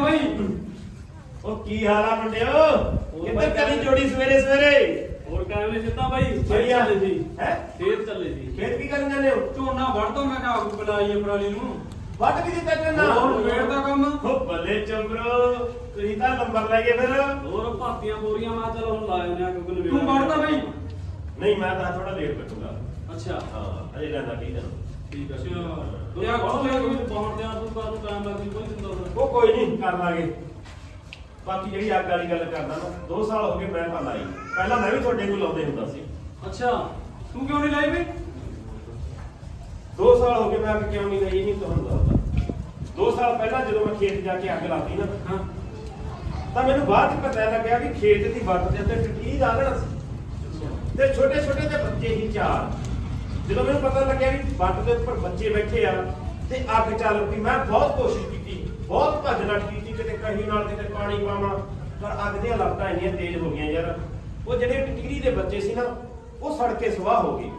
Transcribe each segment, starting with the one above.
ਬਾਈ। ਉਹ ਕੀ ਹਾਲ ਆ ਮੁੰਡਿਓ? ਕਿੱਧਰ ਕਰੀ ਜੋੜੀ ਸਵੇਰੇ ਸਵੇਰੇ? ਹੋਰ ਕਾਇਮ ਨੇ ਜਿੱਦਾਂ ਬਾਈ? ਖੇਤ ਵਧੀਆ ਚੱਲੇ ਸੀ ਹੈ? ਖੇਤ ਚੱਲੇ ਸੀ ਖੇਤ ਕੀ ਕਰਨ ਜਾਂਦੇ ਹੋ? ਝੋਨਾ ਵੜ ਤੋਂ ਮੈਂ ਕਿਹਾ ਆਗੂ ਬੁਲਾਈਏ ਪਰਾਲੀ ਨੂੰ। ਵੱਟ ਵੀ ਦਿੱਤਾ ਚੰਨਾ ਹੋਰ ਵੇੜ ਦਾ ਕੰਮ। ਹੋ ਬੱਲੇ ਚੰਬਰੋ ਤੁਸੀਂ ਤਾਂ ਨੰਬਰ ਲੈ ਗਏ ਫਿਰ। ਹੋਰ ਭਾਤੀਆਂ ਬੋਰੀਆਂ ਮਾ ਚਲ ਹੁਣ ਲਾ ਜਾਂਦੇ ਆ ਕਿਉਂਕਿ ਤੂੰ ਵੜਦਾ ਬਾਈ। ਨਹੀਂ ਮੈਂ ਤਾਂ ਥੋੜਾ ਲੇਟ ਬੈਠੂਗਾ ਅੱਛਾ। ਹਾਂ ਅਜੇ ਲੈਂਦਾ ਕੀ ਦਿਨ। ਠੀਕ ਅੱਛਾ। ਤੂੰ ਆ। ਲੈ ਕੋਈ? ਪਹੁੰਚ ਦਿਆਂ ਤੂੰ? ਕਾਹਨੂੰ ਟਾਈਮ ਲੱਗਦੀ ਕੋਈ ਦਿੰਦਾ ਫਿਰ ਉਹ ਕੋਈ ਨਹੀਂ ਕਰ ਲਾਂਗੇ। ਬਾਕੀ ਜਿਹੜੀ ਅੱਗ ਵਾਲੀ ਗੱਲ ਕਰਦਾ ਨਾ 2 ਸਾਲ ਹੋ ਗਏ ਮੈਂ ਤਾਂ ਲਾਈ। ਪਹਿਲਾਂ ਮੈਂ ਵੀ ਤੁਹਾਡੇ ਕੋਲ ਲਾਉਂਦੇ ਹੁੰਦਾ ਸੀ। ਅੱਛਾ ਤੂੰ ਕਿਉਂ ਨਹੀਂ ਲਾਈ ਬਈ? 2 ਸਾਲ ਹੋ ਗਏ ਮੈਂ ਅੱਗ ਕਿਉਂ ਨਹੀਂ ਲਾਈ ਇਹ ਨਹੀਂ ਤੁਹਾਨੂੰ ਦੱਸਦਾ। 2 ਸਾਲ ਪਹਿਲਾਂ ਜਦੋਂ ਮੈਂ ਖੇਤ ਜਾ ਕੇ ਅੱਗ ਲਾਤੀ ਨਾ ਹਾਂ। ਤਾਂ ਮੈਨੂੰ ਬਾਅਦ ਚ ਪਤਾ ਲੱਗਿਆ ਵੀ ਖੇਤ ਦੀ ਵੱਟ ਦੇ ਉੱਤੇ ਟੱਕੀ ਆਲਣਾ ਸੀ। ਤੇ ਛੋਟੇ ਛੋਟੇ ਜਿਹੇ ਬੱਚੇ ਹੀ ਚਾਰ। ਜਦੋਂ ਮੈਨੂੰ ਪਤਾ ਲੱਗਿਆ ਵੀ ਵੱਟ ਦੇ ਉੱਪਰ ਬੱਚੇ ਬੈਠੇ ਆ ਤੇ ਅੱਗ ਚੱਲ ਪਈ। ਮੈਂ ਬਹੁਤ ਕੋਸ਼ਿਸ਼ ਕੀਤੀ, ਬਹੁਤ ਭੱਜ ਨੱਠ ਕੀਤੀ, ਕਿਤੇ ਕਹੀ ਨਾਲ ਕਿਤੇ ਪਾਣੀ ਪਾਵਾਂ। ਪਰ ਅੱਗ ਦੀਆਂ ਲਪਟਾਂ ਇੰਨੀਆਂ ਤੇਜ਼ ਹੋ ਗਈਆਂ ਯਾਰ। ਉਹ ਜਿਹੜੇ ਟਟੀਰੀ ਦੇ ਬੱਚੇ ਸੀ ਨਾ, ਉਹ ਸੜ ਕੇ ਸੁਆਹ ਹੋ ਗਏ।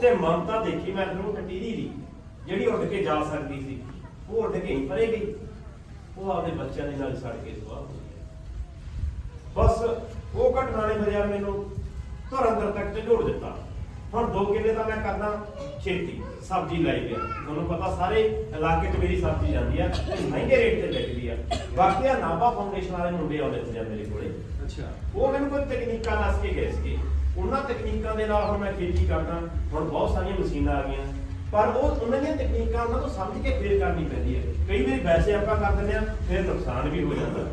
ਤੇ ਮਮਤਾ ਦੇਖੀ ਮੈਂ ਉਹਨੂੰ ਟਟੀਰੀ ਦੀ, ਜਿਹੜੀ ਉੱਡ ਕੇ ਜਾ ਸਕਦੀ ਸੀ, ਉਹ ਉੱਡ ਕੇ ਹੀ ਪਰੇ ਗਈ। ਉਹ ਆਪਦੇ ਬੱਚਿਆਂ ਦੇ ਨਾਲ ਸੜ ਕੇ ਸੁਆਹ ਹੋ ਗਈ। ਬਸ ਉਹ ਘਟਨਾ ਨੇ ਫਿਰ ਮੈਨੂੰ ਘਰ ਅੰਦਰ ਤੱਕ ਤੇ ਝੋੜ ਦਿੱਤਾ। ਹੁਣ ਦੋ ਕਿੱਲੇ ਤਾਂ ਮੈਂ ਕਰਦਾ ਛੇਤੀ ਸਬਜ਼ੀ ਲਾਈ ਗਿਆ ਤੁਹਾਨੂੰ ਪਤਾ ਸਾਰੇ ਇਲਾਕੇ 'ਚ ਮੇਰੀ ਸਬਜ਼ੀ ਜਾਂਦੀ ਆ ਮਹਿੰਗੇ ਰੇਟ ਤੇ ਵਿਕਦੀ ਆ। ਬਾਕੀ ਆ ਨਾਭਾ ਫਾਊਂਡੇਸ਼ਨ ਵਾਲੇ ਮੁੰਡੇ ਆਉਂਦੇ ਸੀ ਮੇਰੇ ਕੋਲੇ। ਅੱਛਾ। ਉਹ ਮੈਨੂੰ ਕੋਈ ਤਕਨੀਕਾਂ ਦੱਸ ਕੇ ਗਏ ਸੀਗੇ। ਉਹਨਾਂ ਤਕਨੀਕਾਂ ਦੇ ਨਾਲ ਹੁਣ ਮੈਂ ਖੇਤੀ ਕਰਦਾ ਹੁਣ ਬਹੁਤ ਸਾਰੀਆਂ ਮਸ਼ੀਨਾਂ ਆ ਗਈਆਂ। ਪਰ ਉਹ ਉਹਨਾਂ ਦੀਆਂ ਤਕਨੀਕਾਂ ਉਹਨਾਂ ਤੋਂ ਸਮਝ ਕੇ ਫੇਰ ਕਰਨੀ ਪੈਂਦੀ ਹੈ ਕਈ ਵਾਰੀ ਵੈਸੇ ਆਪਾਂ ਕਰ ਦਿੰਦੇ ਆ ਫਿਰ ਨੁਕਸਾਨ ਵੀ ਹੋ ਜਾਂਦਾ।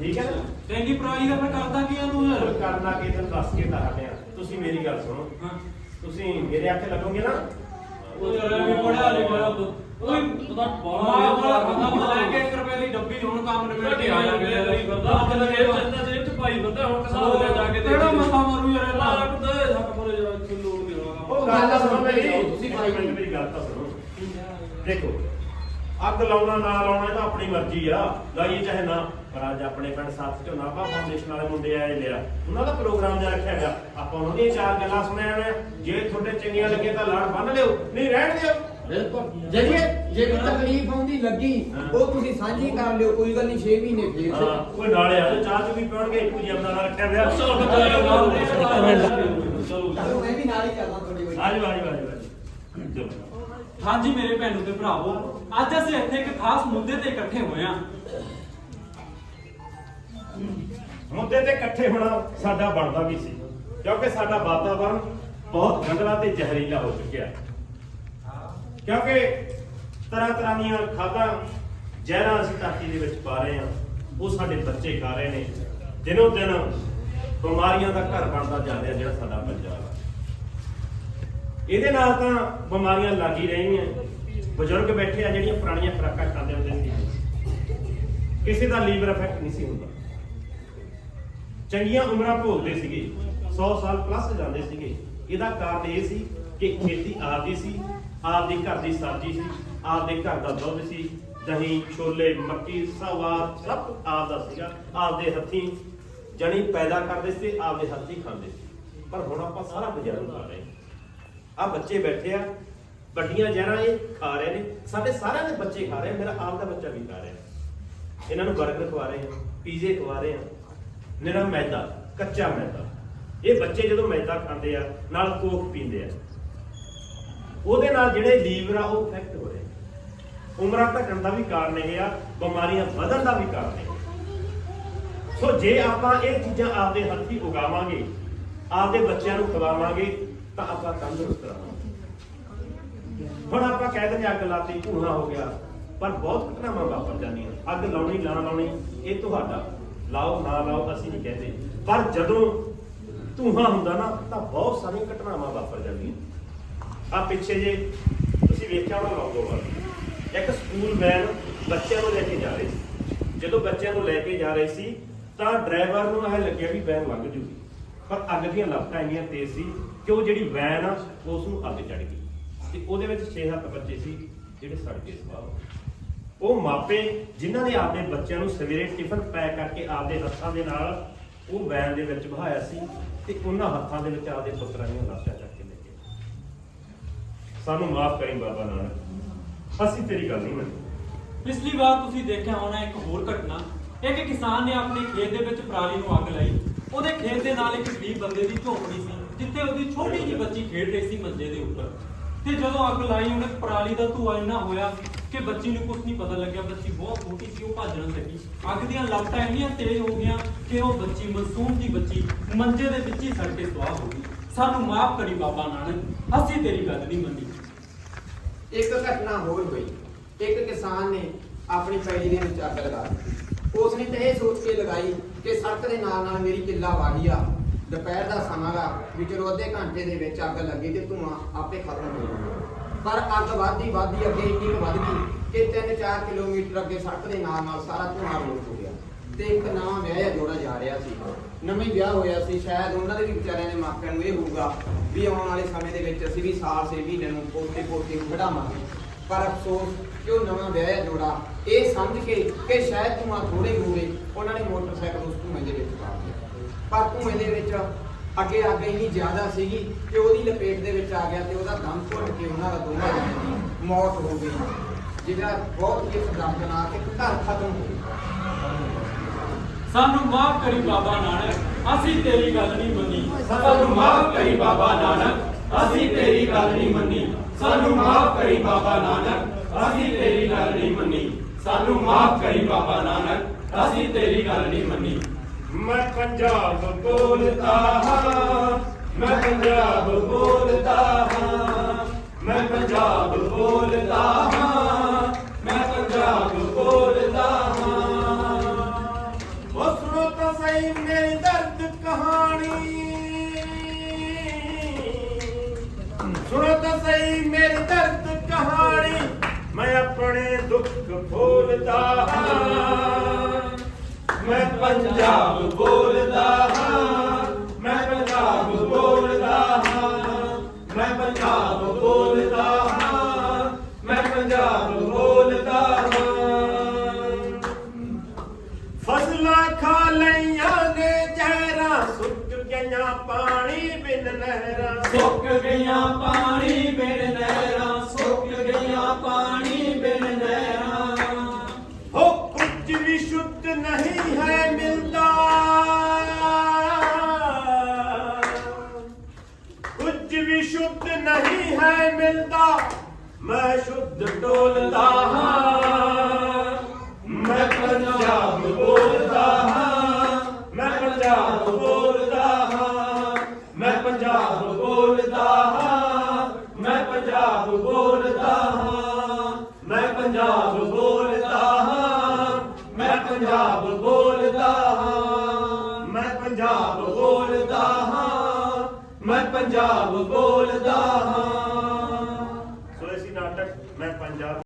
ਠੀਕ ਹੈ ਨਾ? ਤੈਨੀ ਪਰਾਲੀ ਦਾ ਮੈਂ ਕਰਦਾ ਕੀ ਆ ਤੂੰ ਕਰਨਾ ਕਿ ਤੁਹਾਨੂੰ ਦੱਸ ਕੇ ਤਾਂ ਹਟਿਆ ਤੁਸੀਂ ਮੇਰੀ ਗੱਲ ਸੁਣੋ। ਹਾਂ। ਤੁਸੀਂ ਮੇਰੇ ਆਖੇ ਲੱਗੋਗੇ ਨਾ? ਉਹ ਯਾਰ ਵੀ ਪੜਿਆ ਲਿਖਿਆ ਓਏ ਪਤਾ ਬਾਲਾ ਵਾਲਾ ਖਾਦਾ ਲੈ ਕੇ 1 ਰੁਪਏ ਦੀ ਡੱਬੀ ਹੁਣ ਕੰਮ ਨਿਬੜ ਕੇ ਆ ਗਿਆ। ਫਿਰਦਾ। ਆਪਣੇ ਜੇਬ ਚ ਜੇਬ ਚ ਪਾਈ ਫਿਰਦਾ ਹੁਣ ਕਿਸਾ ਹੋ ਗਿਆ ਜਾ ਕੇ ਕਿਹੜਾ ਮੱਥਾ ਮਾਰੂ ਯਾਰ ਲਾ ਕੁੱਤੇ ਹੱਕ ਮਰੇ ਜਾ ਇੱਥੇ ਲੋੜ ਨਹੀਂ ਹੋਣਾ। ਉਹ ਗੱਲ ਸੁਣੋ ਮੇਰੀ। ਤੁਸੀਂ ਇੱਕ ਮਿੰਟ ਮੇਰੀ ਗੱਲ ਤਾਂ ਸੁਣੋ। ਦੇਖੋ ਅੱਗ ਲਾਉਣਾ ਨਾ ਲਾਉਣਾ ਇਹ ਤਾਂ ਆਪਣੀ ਮਰਜ਼ੀ ਆ ਲਾਈਏ ਚਾਹੇ ਨਾ ਪਰ ਅੱਜ ਆਪਣੇ ਪਿੰਡ ਸਾਥ ਚੋਂ ਨਾਭਾ ਫਾਊਂਡੇਸ਼ਨ ਵਾਲੇ ਮੁੰਡੇ ਆਏ ਲਿਆ ਉਹਨਾਂ ਦਾ ਪ੍ਰੋਗਰਾਮ ਜਿਹਾ ਰੱਖਿਆ ਗਿਆ ਆਪਾਂ ਉਹਨਾਂ ਦੀਆਂ ਚਾਰ ਗੱਲਾਂ ਸੁਣਿਆ ਨੇ ਜੇ ਤੁਹਾਡੇ ਚੰਗੀਆਂ ਲੱਗੇ ਤਾਂ ਲੜ ਬੰਨ ਲਿਓ ਨਹੀਂ ਰਹਿਣ ਦਿਓ ਬਿਲਕੁਲ ਜੇ ਕੋਈ ਤਕਲੀਫ ਆਉਂਦੀ ਲੱਗੀ। ਉਹ ਤੁਸੀਂ ਸਾਂਝੀ ਕਰ ਲਿਓ ਕੋਈ ਗੱਲ ਨਹੀਂ 6 ਮਹੀਨੇ ਫੇਰ ਹਾਂ ਕੋਈ ਨਾਲੇ ਆ ਚਾਹ ਚ ਵੀ ਪੀਣਗੇ ਇੱਕੋ ਜਿਹਾ ਆਪਣਾ ਨਾਲ ਰੱਖਿਆ ਹੋਇਆ ਚਲੋ ਚਲੋ ਚਲੋ ਮੈਂ ਵੀ ਨਾਲ ਹੀ ਕਰਦਾ ਤੁਹਾਡੀ ਕੋਈ ਆਜੋ ਆਜੋ ਆਜੋ ਆਜੋ ਚਲੋ ਹਾਂਜੀ ਮੇਰੇ ਭੈਣੋ ਤੇ ਭਰਾਵੋ, ਅੱਜ ਅਸੀਂ ਇੱਥੇ ਇੱਕ ਖਾਸ ਮੁੱਦੇ ਤੇ ਇਕੱਠੇ ਹੋਏ ਹਾਂ। ਮੁੱਦੇ ਤੇ ਇਕੱਠੇ ਹੋਣਾ ਸਾਡਾ ਬਣਦਾ ਵੀ ਸੀ, ਕਿਉਂਕਿ ਸਾਡਾ ਵਾਤਾਵਰਣ ਬਹੁਤ ਗੰਦਲਾ ਤੇ ਜ਼ਹਿਰੀਲਾ ਹੋ ਚੁੱਕਿਆ ਕਿਉਂਕਿ ਤਰ੍ਹਾਂ ਤਰ੍ਹਾਂ ਦੀਆਂ ਖਾਦਾਂ, ਜ਼ਹਿਰਾਂ ਅਸੀਂ ਧਰਤੀ ਦੇ ਵਿੱਚ ਪਾ ਰਹੇ ਹਾਂ, ਉਹ ਸਾਡੇ ਬੱਚੇ ਖਾ ਰਹੇ ਨੇ। ਦਿਨੋਂ ਦਿਨ ਬਿਮਾਰੀਆਂ ਦਾ ਘਰ ਬਣਦਾ ਜਾ ਰਿਹਾ ਜਿਹੜਾ ਸਾਡਾ ਪੰਜਾਬ ਹੈ। ਇਹਦੇ ਨਾਲ ਤਾਂ ਬਿਮਾਰੀਆਂ ਲੱਗ ਹੀ ਰਹੀਆਂ। ਬਜ਼ੁਰਗ ਬੈਠੇ ਆ, ਜਿਹੜੀਆਂ ਪੁਰਾਣੀਆਂ ਖੁਰਾਕਾਂ ਖਾਂਦੇ ਹੁੰਦੇ ਸੀ। ਕਿਸੇ ਦਾ ਲੀਵਰ ਇਫੈਕਟ ਨਹੀਂ ਸੀ ਹੁੰਦਾ। ਚੰਗੀਆਂ ਉਮਰਾਂ ਭੋਗਦੇ ਸੀਗੇ। 100 ਸਾਲ ਪਲੱਸ ਜਾਂਦੇ ਸੀਗੇ। ਇਹਦਾ ਕਾਰਨ ਇਹ ਸੀ ਕਿ ਖੇਤੀ ਆਪਦੀ ਸੀ, ਆਪਦੇ ਘਰ ਦੀ ਸਬਜ਼ੀ ਸੀ, ਆਪਦੇ ਘਰ ਦਾ ਦੁੱਧ ਸੀ, ਦਹੀਂ, ਛੋਲੇ, ਮੱਕੀ, ਸਵਾ, ਸਭ ਆਪਦਾ ਸੀਗਾ। ਆਪਦੇ ਹੱਥੀਂ ਜਣੀ ਪੈਦਾ ਕਰਦੇ ਸੀ, ਆਪਦੇ ਹੱਥੀਂ ਖਾਂਦੇ ਸੀ। ਪਰ ਹੁਣ ਆਪਾਂ ਸਾਰਾ ਬਾਜ਼ਾਰੋਂ ਖਾ ਰਹੇ ਹਾਂ। ਆ ਬੱਚੇ ਬੈਠੇ ਆ, ਵੱਡੀਆਂ ਜ਼ਹਿਰਾਂ ਇਹ ਖਾ ਰਹੇ ਨੇ, ਸਾਡੇ ਸਾਰਿਆਂ ਦੇ ਬੱਚੇ ਖਾ ਰਹੇ ਆ, ਮੇਰਾ ਆਪ ਦਾ ਬੱਚਾ ਵੀ ਖਾ ਰਿਹਾ ਇਹਨਾਂ ਨੂੰ 버ਗਰ ਖਵਾ ਰਹੇ ਆ, ਪੀਜ਼ੇ ਖਵਾ ਰਹੇ ਆ ਨਿਰਾ ਮੈਦਾ, ਕੱਚਾ ਮੈਦਾ ਇਹ ਬੱਚੇ ਜਦੋਂ ਮੈਦਾ ਖਾਂਦੇ ਆ, ਨਾਲ ਕੋਕ ਪੀਂਦੇ ਆ ਉਹਦੇ ਨਾਲ ਜਿਹੜੇ ਲੀਵਰ ਆ, ਉਹ ਇਫੈਕਟ ਹੋ ਰਹੇ ਆ। ਉਮਰਾਂ ਘਟਣ ਦਾ ਵੀ ਕਾਰਨ ਇਹ ਆ, ਬਿਮਾਰੀਆਂ ਵਧਣ ਦਾ ਵੀ ਕਾਰਨ ਇਹ ਆ। ਸੋ ਜੇ ਆਪਾਂ ਇਹ ਚੀਜ਼ਾਂ ਆਪਦੇ ਹੱਥੀਂ ਉਗਾਵਾਂਗੇ, ਆਪਦੇ ਬੱਚਿਆਂ ਨੂੰ ਖਵਾਵਾਂਗੇ ਤਾਂ ਆਪਾਂ ਤੰਦਰੁਸਤ ਰਹਾਂਗੇ। ਹੁਣ ਆਪਾਂ ਕਹਿ ਦਿੰਦੇ ਅੱਗ ਲਾਤੀ, ਧੂਆਂ ਹੋ ਗਿਆ। ਪਰ ਬਹੁਤ ਘਟਨਾਵਾਂ ਵਾਪਰ ਜਾਂਦੀਆਂ। ਅੱਗ ਲਾਉਣੀ, ਨਾ ਲਾਉਣੀ, ਇਹ ਤੁਹਾਡਾ। ਲਾਓ, ਨਾ ਲਾਓ, ਅਸੀਂ ਨਹੀਂ ਕਹਿੰਦੇ। ਪਰ ਜਦੋਂ ਧੂਆਂ ਹੁੰਦਾ ਨਾ, ਤਾਂ ਬਹੁਤ ਸਾਰੀਆਂ ਘਟਨਾਵਾਂ ਵਾਪਰ ਜਾਂਦੀਆਂ। ਆ ਪਿੱਛੇ ਜੇ ਤੁਸੀਂ ਵੇਖਿਆ ਹੋਣਾ ਲੌਂਗੋਵਾਲ ਇੱਕ ਸਕੂਲ ਵੈਨ ਬੱਚਿਆਂ ਨੂੰ ਲੈ ਕੇ ਜਾ ਰਹੀ ਸੀ। ਜਦੋਂ ਬੱਚਿਆਂ ਨੂੰ ਲੈ ਕੇ ਜਾ ਰਹੇ ਸੀ, ਤਾਂ ਡਰਾਈਵਰ ਨੂੰ ਇਹ ਲੱਗਿਆ ਵੀ ਵੈਨ ਲੰਘ ਜੂਗੀ। ਪਰ ਅੱਗ ਦੀਆਂ ਲਪਟਾਂ ਇੰਨੀਆਂ ਤੇਜ਼ ਸੀ ਕਿ ਉਹ ਜਿਹੜੀ ਵੈਨ ਆ, ਉਸ ਨੂੰ ਅੱਗ ਚੜ ਗਈ। ਤੇ ਉਹਦੇ ਵਿੱਚ 6-7 ਬੱਚੇ ਸੀ, ਜਿਹੜੇ ਸੜ ਕੇ ਸਵਾਹ ਹੋ ਗਏ ਉਹ ਮਾਪੇ ਜਿਨ੍ਹਾਂ ਨੇ ਆਪਦੇ ਬੱਚਿਆਂ ਨੂੰ ਸਵੇਰੇ ਟਿਫਨ ਪੈਕ ਕਰਕੇ ਆਪਦੇ ਹੱਥਾਂ ਦੇ ਨਾਲ ਉਹ ਵੈਨ ਦੇ ਵਿੱਚ ਬਹਾਇਆ ਸੀ ਤੇ ਉਹਨਾਂ ਹੱਥਾਂ ਦੇ ਵਿੱਚ ਆਪਦੇ ਪੁੱਤਰਾਂ ਦੀਆਂ ਲਾਸ਼ਾਂ ਚੱਕ ਕੇ ਲੈ ਗਏ। ਸਾਨੂੰ ਮਾਫ ਕਰੀ ਬਾਬਾ ਨਾਨਕ, ਅਸੀਂ ਤੇਰੀ ਗੱਲ ਨਹੀਂ ਮੰਨੀ ਪਿਛਲੀ ਵਾਰ ਤੁਸੀਂ ਦੇਖਿਆ ਹੋਣਾ ਇੱਕ ਹੋਰ ਘਟਨਾ ਇੱਕ ਕਿਸਾਨ ਨੇ ਆਪਣੇ ਖੇਤ ਦੇ ਵਿੱਚ ਪਰਾਲੀ ਨੂੰ ਅੱਗ ਲਾਈ। ਉਹਦੇ ਖੇਤ ਦੇ ਨਾਲ ਇੱਕ ਗਰੀਬ ਬੰਦੇ ਦੀ ਝੋਪੜੀ ਸੀ, ਜਿੱਥੇ ਉਹਦੀ ਛੋਟੀ ਜਿਹੀ ਬੱਚੀ ਖੇਡ ਰਹੀ ਸੀ ਮੰਜੇ ਦੇ ਉੱਪਰ। ਤੇ ਜਦੋਂ ਅੱਗ ਲਾਈ, ਉਹਨੇ ਪਰਾਲੀ ਦਾ ਧੂਆ ਇੰਨਾ ਹੋਇਆ ਕਿ ਬੱਚੀ ਨੂੰ ਕੁਝ ਨਹੀਂ ਪਤਾ ਲੱਗਿਆ। ਬੱਚੀ ਬਹੁਤ ਛੋਟੀ ਸੀ, ਉਹ ਭੱਜਣ ਲੱਗੀ। ਅੱਗ ਦੀਆਂ ਲਪਟਾਂ ਇੰਨੀਆਂ ਤੇਜ਼ ਹੋ ਗਈਆਂ ਕਿ ਉਹ ਬੱਚੀ, ਮਾਸੂਮ ਦੀ ਬੱਚੀ, ਮੰਜੇ ਦੇ ਵਿੱਚ ਹੀ ਸੜ ਕੇ ਸੁਆਹ ਹੋ ਗਈ। ਸਾਨੂੰ ਮਾਫ ਕਰੀ ਬਾਬਾ ਨਾਨਕ, ਅਸੀਂ ਤੇਰੀ ਗੱਲ ਨਹੀਂ ਮੰਨੀ। ਇੱਕ ਘਟਨਾ ਹੋਰ ਹੋਈ। ਇੱਕ ਕਿਸਾਨ ਨੇ ਆਪਣੀ ਪੈਲੀ ਦੇ ਵਿੱਚ ਅੱਗ ਲਗਾ ਦਿੱਤੀ। ਉਸ ਨੇ ਤਾਂ ਇਹ ਸੋਚ ਕੇ ਲਗਾਈ ਕਿ ਸੜਕ ਦੇ ਨਾਲ ਨਾਲ ਮੇਰੀ ਕਿੱਲਾ ਵਾਹੀ ਆ। ਦੁਪਹਿਰ ਦਾ ਸਮਾਂ ਗਾ ਵੀ ਚਲੋ ਅੱਧੇ ਘੰਟੇ ਦੇ ਵਿੱਚ ਅੱਗ ਲੱਗੀ ਤੇ ਧੂਆਂ ਆਪੇ ਖਤਮ ਹੋ ਜਾਊਗਾ ਪਰ ਅੱਗ ਵੱਧਦੀ ਵੱਧਦੀ ਅੱਗੇ ਇੰਨੀ ਵੱਧ ਗਈ ਕਿ 3-4 ਕਿਲੋਮੀਟਰ ਅੱਗੇ ਸੜਕ ਦੇ ਨਾਲ ਨਾਲ ਸਾਰਾ ਧੂਆਂ ਰੋਕ ਹੋ ਗਿਆ। ਤੇ ਇੱਕ ਨਵਾਂ ਵਿਆਹਿਆ ਜੋੜਾ ਜਾ ਰਿਹਾ ਸੀ। ਨਵੇਂ ਵਿਆਹ ਹੋਇਆ ਸੀ, ਸ਼ਾਇਦ ਉਹਨਾਂ ਦੇ ਵੀ ਵਿਚਾਰਿਆਂ ਦੇ ਮਾਪਿਆਂ ਨੂੰ ਇਹ ਹੋਊਗਾ ਵੀ ਆਉਣ ਵਾਲੇ ਸਮੇਂ ਦੇ ਵਿੱਚ ਅਸੀਂ ਵੀ ਸਾਲ ਸੇ ਮਹੀਨੇ ਨੂੰ ਪੋਤੇ ਪੋਤੇ ਨੂੰ ਖੜਾਵਾਂਗੇ ਪਰ ਅਫਸੋਸ ਕਿ ਉਹ ਨਵਾਂ ਵਿਆਹਿਆ ਜੋੜਾ, ਇਹ ਸਮਝ ਕੇ ਕਿ ਸ਼ਾਇਦ ਧੂਆਂ ਥੋੜੇ ਹੋਵੇ, ਉਹਨਾਂ ਨੇ ਮੋਟਰਸਾਈਕਲ ਉਸ ਧੂਏ ਦੇ ਵਿੱਚ ਪਾ ਦਿੱਤਾ। ਪਰ ਧੂਏ ਦੇ ਵਿੱਚ ਅੱਗੇ ਅੱਗ ਇੰਨੀ ਜ਼ਿਆਦਾ ਸੀਗੀ ਕਿ ਉਹਦੀ ਲਪੇਟ ਦੇ ਵਿੱਚ ਆ ਗਿਆ ਤੇ ਉਹਦਾ ਦਮ ਘੁੱਟ ਕੇ ਉਹਨਾਂ ਦਾ ਦੋਨਾਂ ਜਣਿਆਂ ਦੀ ਮੌਤ ਹੋ ਗਈ। ਜਿਹੜਾ ਬਹੁਤ ਹੀ ਦਰਦਨਾਕ ਇੱਕ ਘਰ ਖਤਮ ਹੋ ਗਿਆ। ਸਾਨੂੰ ਮਾਫ ਕਰੀ ਬਾਬਾ ਨਾਨਕ, ਅਸੀਂ ਤੇਰੀ ਗੱਲ ਨਹੀਂ ਮੰਨੀ। ਸਾਨੂੰ ਮਾਫ ਕਰੀ ਬਾਬਾ ਨਾਨਕ। ਅਸੀਂ ਤੇਰੀ ਗੱਲ ਨਹੀਂ ਮੰਨੀ। ਸਾਨੂੰ ਮਾਫ ਕਰੀ ਬਾਬਾ ਨਾਨਕ। ਅਸੀਂ ਤੇਰੀ ਗੱਲ ਨਹੀਂ ਮੰਨੀ। ਸਾਨੂੰ ਮਾਫ ਕਰੀ ਬਾਬਾ ਨਾਨਕ। ਅਸੀਂ ਤੇਰੀ ਗੱਲ ਨਹੀਂ ਮੰਨੀ। ਮੈਂ ਪੰਜਾਬ ਬੋਲਦਾ ਹਾਂ। ਮੈਂ ਪੰਜਾਬ ਬੋਲਦਾ ਹਾਂ। ਮੈਂ ਪੰਜਾਬ ਬੋਲਦਾ ਹਾਂ। ਪੰਜਾਬ ਬੋਲਦਾ ਹਾਂ, ਮੈਂ ਪੰਜਾਬ ਬੋਲਦਾ ਹਾਂ, ਮੈਂ ਪੰਜਾਬ ਬੋਲਦਾ ਹਾਂ, ਮੈਂ ਪੰਜਾਬ ਬੋਲਦਾ ਹਾਂ। ਫਸਲਾਂ ਖਾ ਲਈਆਂ ਨੇ, ਜ਼ਹਿਰਾਂ ਸੁੱਕ ਗਈਆਂ, ਪਾਣੀ ਬਿਨ ਨਹਿਰਾਂ। ਸੁੱਕ ਗਈਆਂ ਪਾਣੀ ਬਿਨ ਨਹਿਰਾਂ, ਸੁੱਕ ਗਈਆਂ ਪਾਣੀ ਬਿਨ ਨਹਿਰਾਂ ਹੋ ਕੁਝ ਵੀ ਸ਼ੁੱਧ ਨਹੀਂ ਹੈ ਮਿਲਦਾ ਕੁਝ ਵੀ ਸ਼ੁੱਧ ਨਹੀਂ ਹੈ ਮਿਲਦਾ, ਮੈਂ ਸ਼ੁੱਧ ਟੋਲਦਾ ਹਾਂ। ਮੈਂ ਪੰਜਾਬ ਬੋਲਦਾ ਹਾਂ। ਮੈਂ ਪੰਜਾਬ ਬੋਲਦਾ ਹਾਂ। ਮੈਂ ਪੰਜਾਬ ਬੋਲਦਾ ਹਾਂ। ਮੈਂ ਪੰਜਾਬ ਬੋਲਦਾ ਹਾਂ। ਮੈਂ ਪੰਜਾਬ ਬੋਲਦਾ ਹਾਂ। ਮੈਂ ਪੰਜਾਬ ਬੋਲਦਾ ਹਾਂ। ਮੈਂ ਪੰਜਾਬ ਬੋਲਦਾ ਹਾਂ। ਮੈਂ ਪੰਜਾਬ ਬੋਲਦਾ ਹਾਂ।